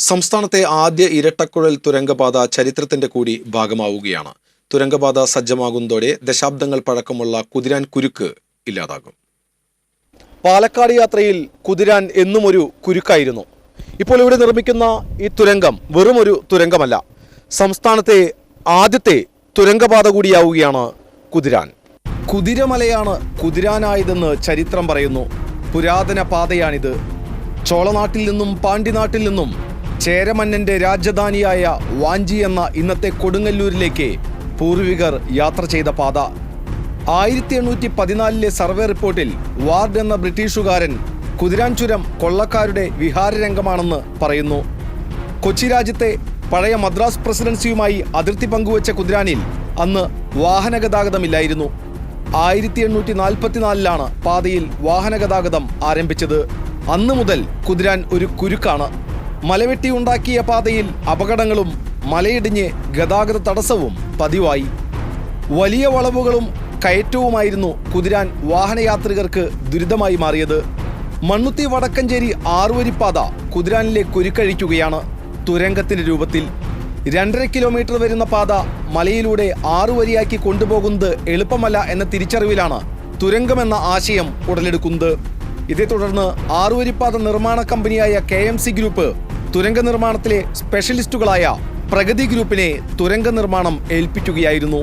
സംസ്ഥാനത്തെ ആദ്യ ഇരട്ടക്കുഴൽ തുരങ്കപാത ചരിത്രത്തിന്റെ കൂടി ഭാഗമാവുകയാണ്. തുരങ്കപാത സജ്ജമാകുന്നതോടെ ദശാബ്ദങ്ങൾ പഴക്കമുള്ള കുതിരാൻ കുരുക്ക് ഇല്ലാതാകും. പാലക്കാട് യാത്രയിൽ കുതിരാൻ എന്നും ഒരു കുരുക്കായിരുന്നു. ഇപ്പോൾ ഇവിടെ നിർമ്മിക്കുന്ന ഈ തുരങ്കം വെറും ഒരു തുരങ്കമല്ല. സംസ്ഥാനത്തെ ആദ്യത്തെ തുരങ്കപാത കൂടിയാവുകയാണ് കുതിരാൻ. കുതിരമലയാണ് കുതിരാനായതെന്ന് ചരിത്രം പറയുന്നു. പുരാതന പാതയാണിത്. ചോളനാട്ടിൽ നിന്നും പാണ്ഡിനാട്ടിൽ നിന്നും ചേരമന്നന്റെ രാജധാനിയായ വാഞ്ചി എന്ന ഇന്നത്തെ കൊടുങ്ങല്ലൂരിലേക്ക് പൂർവികർ യാത്ര ചെയ്ത പാത. ആയിരത്തി എണ്ണൂറ്റി പതിനാലിലെ സർവേ റിപ്പോർട്ടിൽ വാർഡ് എന്ന ബ്രിട്ടീഷുകാരൻ കുതിരാൻ ചുരം കൊള്ളക്കാരുടെ വിഹാരരംഗമാണെന്ന് പറയുന്നു. കൊച്ചി രാജ്യത്തെ പഴയ മദ്രാസ് പ്രസിഡൻസിയുമായി അതിർത്തി പങ്കുവച്ച കുതിരാനിൽ അന്ന് വാഹനഗതാഗതമില്ലായിരുന്നു. ആയിരത്തി എണ്ണൂറ്റി നാൽപ്പത്തിനാലിലാണ് പാതയിൽ വാഹന ഗതാഗതം ആരംഭിച്ചത്. അന്ന് മുതൽ കുതിരാൻ ഒരു കുരുക്കാണ്. മലവെട്ടി ഉണ്ടാക്കിയ പാതയിൽ അപകടങ്ങളും മലയിടിഞ്ഞ് ഗതാഗത തടസ്സവും പതിവായി. വലിയ വളവുകളും കയറ്റവുമായിരുന്നു കുതിരാൻ വാഹനയാത്രികർക്ക് ദുരിതമായി മാറിയത്. മണ്ണുത്തി വടക്കഞ്ചേരി ആറുവരിപ്പാത കുതിരാനിലെ കുരുക്കഴിക്കുകയാണ് തുരങ്കത്തിന്റെ രൂപത്തിൽ. രണ്ടര കിലോമീറ്റർ വരുന്ന പാത മലയിലൂടെ ആറുവരിയാക്കി കൊണ്ടുപോകുന്നത് എളുപ്പമല്ല എന്ന തിരിച്ചറിവിലാണ് തുരങ്കമെന്ന ആശയം ഉടലെടുക്കുന്നത്. ഇതേ തുടർന്ന് ആറുവരിപ്പാത നിർമ്മാണ കമ്പനിയായ കെ ഗ്രൂപ്പ് തുരങ്ക നിർമ്മാണത്തിലെ സ്പെഷ്യലിസ്റ്റുകളായ പ്രഗതി ഗ്രൂപ്പിനെ തുരങ്ക നിർമ്മാണം ഏൽപ്പിക്കുകയായിരുന്നു.